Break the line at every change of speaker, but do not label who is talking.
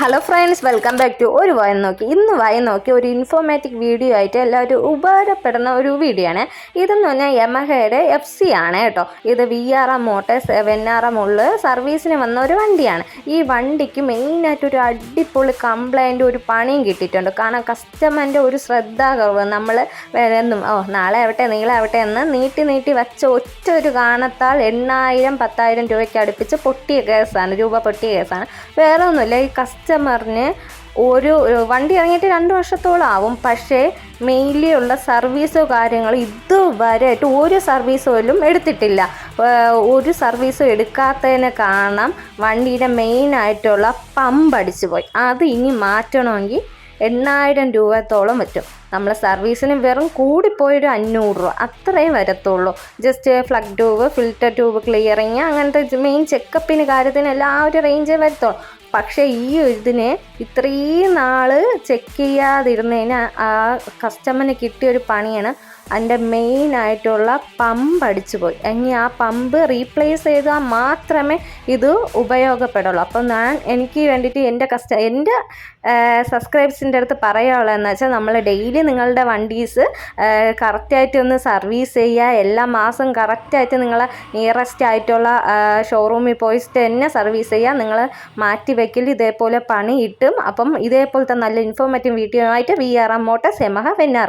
Hello friends welcome back to ഒരു വായ നോക്കി. ഇന്ന് വായ നോക്കി ഒരു ഇൻഫോർമേറ്റീവ് വീഡിയോ ആയിട്ട് എല്ലാവരും ഉപകാരപ്പെടുന്ന ഒരു വീഡിയോ ആണ്. ഇതെന്ന് പറഞ്ഞാൽ യമഹയുടെ എഫ് സി ആണ് കേട്ടോ. ഇത് V R M motors N R M ഉള്ള സർവീസിന് വന്ന ഒരു വണ്ടിയാണ്. ഈ വണ്ടിക്ക് മെയിനായിട്ട് ഒരു അടിപൊളി കംപ്ലൈന്റ് ഒരു പണിയും കിട്ടിയിട്ടുണ്ട്. കാരണം കസ്റ്റമറിന്റെ ഒരു ശ്രദ്ധാകുറവ് നമ്മൾ എന്നും ഓ നാളെ ആവട്ടെ നീളെ ആവട്ടെ എന്ന് നീട്ടി നീട്ടി വെച്ച ഒറ്റ ഒരു കാണത്താൽ എണ്ണായിരം പത്തായിരം രൂപയ്ക്ക് അടുപ്പിച്ച് പൊട്ടിയ കേസാണ് രൂപ പൊട്ടിയ കേസാണ്. വേറെ ഒന്നുമില്ല ഈ കസ്റ്റമറിന് ഒരു വണ്ടി ഇറങ്ങിയിട്ട് രണ്ട് വർഷത്തോളം ആവും പക്ഷേ മെയിൻലി ഉള്ള സർവീസോ കാര്യങ്ങളോ ഇതുവരെയായിട്ട് ഒരു സർവീസ് പോലും എടുത്തിട്ടില്ല. ഒരു സർവീസും എടുക്കാത്തതിന് കാരണം വണ്ടിയുടെ മെയിനായിട്ടുള്ള പമ്പ് അടിച്ചു പോയി അത് ഇനി മാറ്റണമെങ്കിൽ എണ്ണായിരം രൂപത്തോളം പറ്റും. നമ്മൾ സർവീസിന് വെറും കൂടിപ്പോയൊരു അഞ്ഞൂറ് രൂപ. അത്രയും വരത്തുള്ളൂ. Just plug tube filter tube clearing അങ്ങനത്തെ മെയിൻ ചെക്കപ്പിന് കാര്യത്തിന് എല്ലാ ഒരു റേഞ്ചേ വരത്തുള്ളൂ. പക്ഷേ ഈ ഇതിന് ഇത്രയും നാൾ ചെക്ക് ചെയ്യാതിരുന്നതിന് ആ കസ്റ്റമറിന് കിട്ടിയ ഒരു പണിയാണ്. അതിന്റെ മെയിൻ ആയിട്ടുള്ള പമ്പ് അടിച്ചു പോയി ഇനി ആ പമ്പ് റീപ്ലേസ് ചെയ്താൽ മാത്രമേ ഇത് ഉപയോഗപ്പെടുള്ളൂ. അപ്പോൾ ഞാൻ എനിക്ക് വേണ്ടിയിട്ട് എന്റെ കസ്റ്റ എന്റെ സബ്സ്ക്രൈബ്സിന്റെ അടുത്ത് പറയാനുള്ളതെന്ന് വെച്ചാൽ നമ്മൾ ഡെയിലി നിങ്ങളുടെ വണ്ടീസ് കറക്റ്റായിട്ട് ഒന്ന് സർവീസ് ചെയ്യുക. എല്ലാ മാസം കറക്റ്റായിട്ട് നിങ്ങൾ നിയറസ്റ്റ് ആയിട്ടുള്ള ഷോറൂമിൽ പോയിട്ട് തന്നെ സർവീസ് ചെയ്യുക. നിങ്ങൾ മാറ്റി വയ്ക്കൽ ഇതേപോലെ പണി കിട്ടും അപ്പം ഇതേപോലത്തെ നല്ല ഇൻഫോർമേറ്റീവ് വീഡിയോ ആയിട്ട് വി ആർ എം മോട്ടോഴ്സ് എമഹ വെന്നാറ.